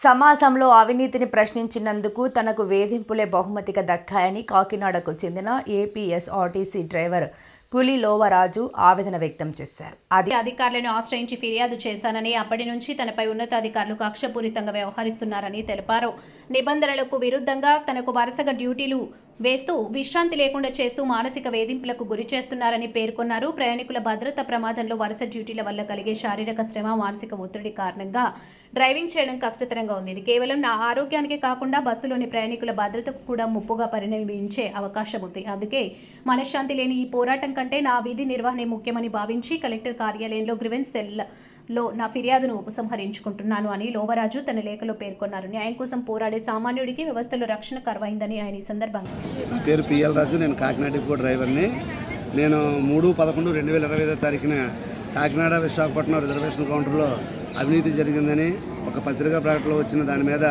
సమాజంలో అవినీతిని ప్రశ్నించినందుకు తనకు వేధింపులే బహుమతిగా దక్కాయని కాకినాడకు చెందిన ఏపీఎస్ఆర్టీసీ డ్రైవర్ పులి లోవరాజు ఆవేదన వ్యక్తం చేశారు. అది అధికారులను ఆశ్రయించి ఫిర్యాదు చేశానని అప్పటి నుంచి తనపై ఉన్నతాధికారులు కక్షపూరితంగా వ్యవహరిస్తున్నారని తెలిపారు. నిబంధనలకు విరుద్ధంగా తనకు వరుసగా డ్యూటీలు వేస్తూ విశ్రాంతి లేకుండా చేస్తూ మానసిక వేధింపులకు గురి చేస్తున్నారని పేర్కొన్నారు. ప్రయాణికుల భద్రత ప్రమాదంలో వరుస డ్యూటీల వల్ల కలిగే శారీరక శ్రమ మానసిక ఒత్తిడి కారణంగా డ్రైవింగ్ చేయడం కష్టతరంగా ఉంది. ఇది కేవలం నా ఆరోగ్యానికి కాకుండా బస్సులోని ప్రయాణికుల భద్రతకు కూడా ముప్పుగా పరిణమించే అవకాశం ఉంది. అందుకే మనశ్శాంతి లేని ఈ పోరాటం కంటే నా విధి నిర్వహణే ముఖ్యమని భావించి కలెక్టర్ కార్యాలయంలో గ్రివెన్స్ సెల్ లో నా ఫిర్యాదును ఉపసంహరించుకుంటున్నాను అని లోవరాజు తన లేఖలో పేర్కొన్నారు. న్యాయం కోసం పోరాడే సామాన్యుడికి వ్యవస్థలో రక్షణ కరువైందని ఆయన ఈ సందర్భంగా నా పేరు పిఎల్ రాజు. నేను కాకినాడ డిపో డ్రైవర్ని. నేను మూడు పదకొండు రెండు వేల ఇరవై ఐదో తారీఖున కాకినాడ విశాఖపట్నం రిజర్వేషన్ కౌంటర్లో అవినీతి జరిగిందని ఒక పత్రికా ప్రకటనలో వచ్చిన దాని మీద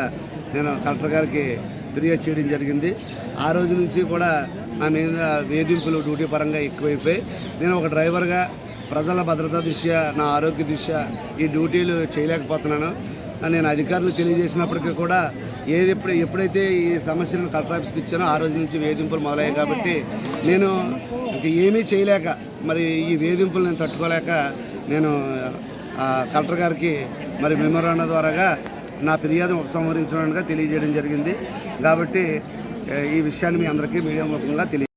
నేను కలెక్టర్ గారికి ఫిర్యాదు చేయడం జరిగింది. ఆ రోజు నుంచి కూడా నా మీద వేధింపులు డ్యూటీ పరంగా ఎక్కువైపోయి నేను ఒక డ్రైవర్గా ప్రజల భద్రత దృష్ట్యా నా ఆరోగ్య దృష్ట్యా ఈ డ్యూటీలు చేయలేకపోతున్నాను. నేను అధికారులు తెలియజేసినప్పటికీ కూడా ఏది ఎప్పుడు ఎప్పుడైతే ఈ సమస్యను కలెక్టర్ ఆఫీస్కి ఇచ్చానో ఆ రోజు నుంచి వేధింపులు మొదలయ్యాయి కాబట్టి నేను ఏమీ చేయలేక మరి ఈ వేధింపులు నేను తట్టుకోలేక నేను ఆ, కలెక్టర్ గారికి మరి మెమోరాండం ద్వారాగా నా ఫిర్యాదును ఉపసంహరించడానికి తెలియజేయడం జరిగింది. కాబట్టి ఈ విషయాన్ని మీ అందరికీ మీడియా ముఖంగా తెలియ